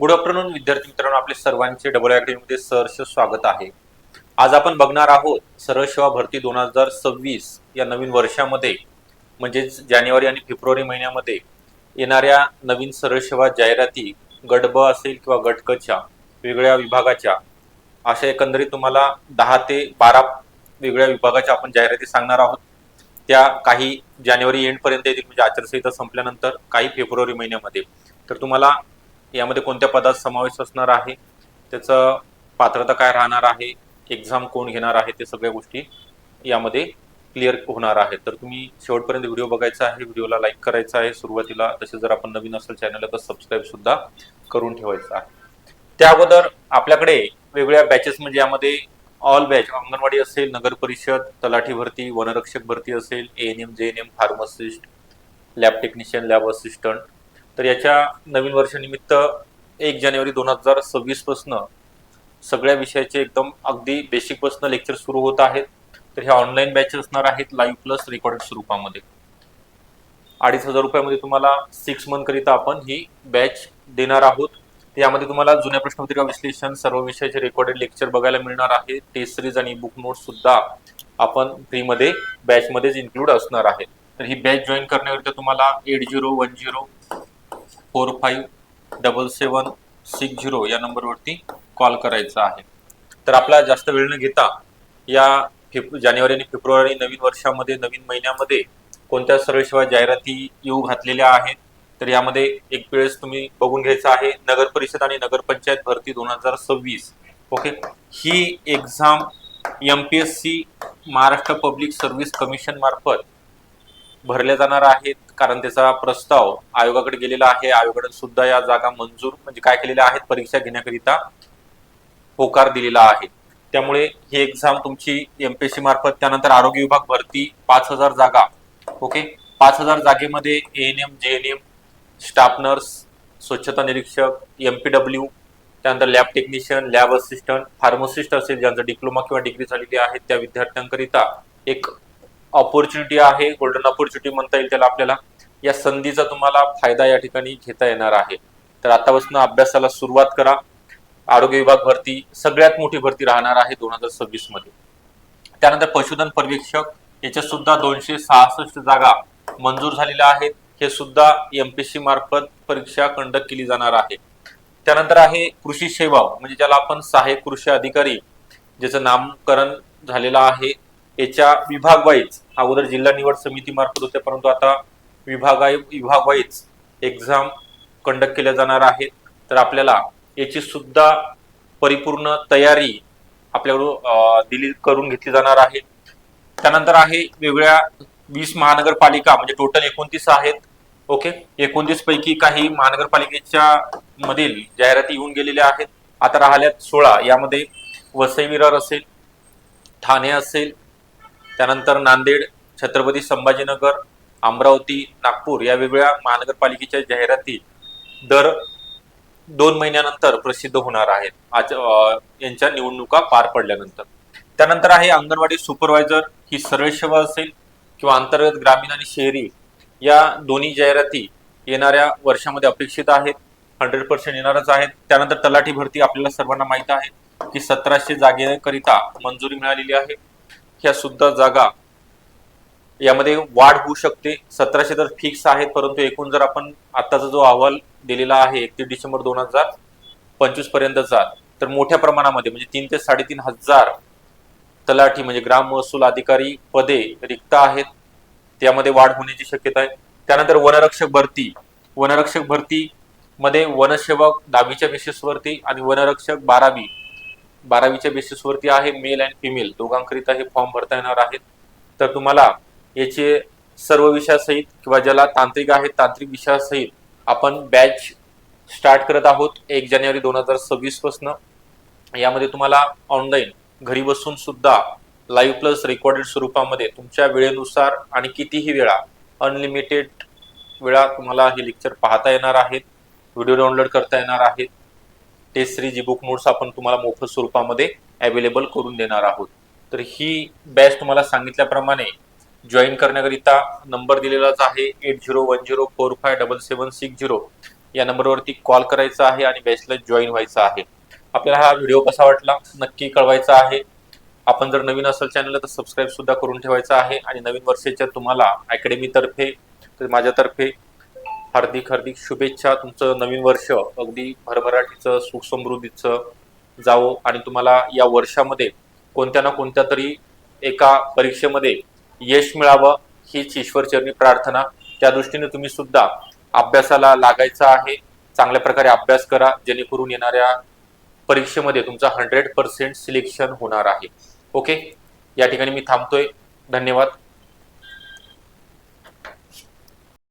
Good afternoon विद्यार्थी मित्रांनो. आपले सर्वांचे डबल अकॅडमीमध्ये सहर्ष स्वागत आहे. आज आपण बघणार आहोत सरळ सेवा भरती दोन हजार सव्वीस या नवीन वर्षामध्ये म्हणजेच जानेवारी आणि फेब्रुवारी महिन्यामध्ये येणाऱ्या नवीन सरळ सेवा जाहिराती गट ब असेल किंवा गटकच्या वेगळ्या विभागाच्या अशा एकंदरीत तुम्हाला दहा ते बारा वेगळ्या विभागाच्या आपण जाहिराती सांगणार आहोत. त्या काही जानेवारी एंड पर्यंत येतील म्हणजे आचारसंहिता संपल्यानंतर काही फेब्रुवारी महिन्यामध्ये. तर तुम्हाला यामध्ये कोणत्या पदात समावेश असणार आहे? त्याचं पात्रता काय राहणार आहे? एक्झाम कोण घेणार आहे? ते सगळ्या गोष्टी यामध्ये क्लिअर होणार आहे. तर तुम्ही शेवटपर्यंत व्हिडिओ बघायचा आहे व्हिडिओला लाईक करायचा आहे. सुरुवातीला तसे जर आपण नवीन असेल चॅनलला तर सबस्क्राईब सुद्धा करून ठेवायचं आहे. त्या अगोदर आपल्याकडे वेगवेगळ्या बॅचेस म्हणजे यामध्ये ऑल बॅच अंगणवाडी असेल नगर परिषद तलाठी भरती वनरक्षक भरती असेल A N M G N M pharmacist lab technician lab assistant तर याच्या नवीन वर्षानिमित्त एक जानेवारी दोन हजार सव्वीस पासन सगळ्या विषयाचे एकदम अगदी बेसिक पासन लेक्चर सुरू होत आहेत. तर ह्या ऑनलाईन बॅच असणार आहेत लाईव्ह प्लस रेकॉर्डेड स्वरूपामध्ये. अडीच हजार रुपयामध्ये तुम्हाला सिक्स मंथ करिता आपण ही बॅच देणार आहोत. यामध्ये तुम्हाला जुन्या प्रश्नपत्रिका विश्लेषण सर्व विषयाचे रेकॉर्डेड लेक्चर बघायला मिळणार आहे. टेस्ट सिरीज आणि बुक नोट सुद्धा आपण फ्रीमध्ये बॅचमध्येच इन्क्लूड असणार आहे. तर ही बॅच जॉईन करण्याकरिता तुम्हाला eight zero one zero four five double seven six zero या नंबरवरती कॉल करायचा आहे. तर आपला जास्त वेळ न घेता या फेब जानेवारी आणि फेब्रुवारी नवीन वर्षामध्ये नवीन महिन्यामध्ये कोणत्या सरळ जाहिराती येऊ घातलेल्या आहेत? तर यामध्ये एक वेळेस तुम्ही बघून घ्यायचं आहे नगर परिषद आणि नगरपंचायत भरती दोन हजार सव्वीस. ओके? ही exam M P S C Maharashtra public service commission मार्फत भरल्या जाणार आहेत. कारण त्याचा प्रस्ताव आयोगाकडे गेलेला आहे. आयोगाकडे सुद्धा या जागा मंजूर म्हणजे काय केलेल्या आहेत? परीक्षा घेण्याकरिता होकार दिलेला आहे. त्यामुळे ही एक्झाम तुमची एमपीएससी मार्फत त्यानंतर आरोग्य विभाग भरती पाच हजार जागा. ओके पाच हजार जागेमध्ये N M G N M staff nurse स्वच्छता निरीक्षक एम पी डब्ल्यू त्यानंतर lab technician lab assistant pharmacist असेल ज्यांचा डिप्लोमा किंवा डिग्री झालेली आहे त्या विद्यार्थ्यांकरिता एक ऑपॉर्च्युनिटी आहे. गोल्डन ऑपॉर्च्युनिटी म्हणता येईल त्याला आपल्याला. या संधीचा तुम्हाला फायदा या ठिकाणी घेता येणार आहे. तर आतापासून अभ्यासाला सुरुवात करा. आरोग्य विभाग भरती सगळ्यात मोठी भरती राहणार आहे दोन हजार सव्वीसमध्ये. त्यानंतर पशुधन पर्यवेक्षक याच्या सुद्धा दोनशे सहासष्ट जागा मंजूर झालेल्या आहेत. हे सुद्धा एमपीसी मार्फत परीक्षा कंडक्ट केली जाणार आहे. त्यानंतर आहे कृषी सेवा म्हणजे ज्याला आपण सहाय्यक कृषी अधिकारी ज्याचं नामकरण झालेलं आहे याच्या विभाग वाईज अगोदर जिल्हा निवड समिती मार्फत होते परंतु आता विभागा विभागवाईज एक्झाम कंडक्ट केल्या जाणार आहेत. तर आपल्याला याची सुद्धा परिपूर्ण तयारी आपल्याकडून दिली करून घेतली जाणार आहे. त्यानंतर आहे वेगळ्या वीस महानगरपालिका म्हणजे टोटल एकोणतीस आहेत. ओके? एकोणतीस पैकी काही महानगरपालिकेच्या मधील जाहिराती येऊन गेलेल्या आहेत. आता राहिल्यात सोळा. यामध्ये वसई विरार असेल ठाणे असेल त्यानंतर नांदेड छत्रपती संभाजीनगर अमरावती नागपूर या वेगवेगळ्या महानगरपालिकेच्या जाहिराती दर दोन महिन्यानंतर प्रसिद्ध होणार आहेत. आज यांच्या निवडणुका पार पडल्यानंतर. त्यानंतर आहे अंगणवाडी सुपरवायझर. ही सरळ सेवा असेल किंवा अंतर्गत ग्रामीण आणि शहरी या दोन्ही जाहिराती येणाऱ्या वर्षामध्ये अपेक्षित आहेत. हंड्रेड पर्सेंट येणारच आहेत. त्यानंतर तलाठी भरती आपल्याला सर्वांना माहीत आहे की सतराशे जागेकरिता मंजुरी मिळालेली आहे. ह्या सुद्धा जागा यामध्ये वाढ होऊ शकते. सतराशे तर फिक्स आहेत परंतु एकूण जर आपण आताचा जो अहवाल दिलेला आहे एकतीस डिसेंबर दोन हजार पंचवीस पर्यंतचा तर मोठ्या प्रमाणामध्ये म्हणजे तीन ते साडेतीन हजार तलाठी म्हणजे ग्राम महसूल अधिकारी पदे रिक्त आहेत. त्यामध्ये वाढ होण्याची शक्यता आहे. त्यानंतर वनरक्षक भरती. वनरक्षक भरती मध्ये वनसेवक दहावीच्या बेसिसवरती आणि वनरक्षक बारावी बारावीच्या बेसिसवरती आहे मेल अँड फिमेल दोघांकरिता हे फॉर्म भरता येणार आहेत. तर तुम्हाला याचे सर्व विषयासहित किंवा ज्याला तांत्रिक आहेत तांत्रिक विषयासहित आपण बॅच स्टार्ट करत आहोत एक जानेवारी दोन हजार सव्वीस पासन. यामध्ये तुम्हाला ऑनलाईन घरी बसून सुद्धा लाईव्ह प्लस रेकॉर्डेड स्वरूपामध्ये तुमच्या वेळेनुसार आणि कितीही वेळा अनलिमिटेड वेळा तुम्हाला हे लेक्चर पाहता येणार आहेत व्हिडिओ डाउनलोड करता येणार आहेत. Test series e book notes आपण तुम्हाला मोफत स्वरूपामध्ये अवेलेबल करून देणार आहोत. तर ही बॅच तुम्हाला सांगितल्याप्रमाणे जॉईन करण्याकरिता नंबर दिलेलाच आहे eight zero one zero four five double seven six zero या नंबरवरती कॉल करायचा आहे आणि बॅचला जॉईन व्हायचं आहे. आपल्याला हा व्हिडिओ कसा वाटला? नक्की कळवायचा आहे. आपण जर नवीन असेल चॅनलला तर सबस्क्राईब सुद्धा करून ठेवायचं आहे. आणि नवीन वर्षाच्या तुम्हाला अकॅडमीतर्फे माझ्यातर्फे हार्दिक हार्दिक शुभेच्छा. तुमचं नवीन वर्ष अगदी भरभराटीचं सुख समृद्धीचं जावो. आणि तुम्हाला या वर्षामध्ये कोणत्या ना कोणत्या तरी एका परीक्षेमध्ये यश मिळावं हीच ईश्वरचरणी प्रार्थना. त्या दृष्टीने तुम्ही सुद्धा अभ्यासाला लागायचं आहे. चांगल्या प्रकारे अभ्यास करा. जेणेकरून येणाऱ्या परीक्षेमध्ये तुमचा हंड्रेड पर्सेंट सिलेक्शन होणार आहे. ओके या ठिकाणी मी थांबतोय. धन्यवाद.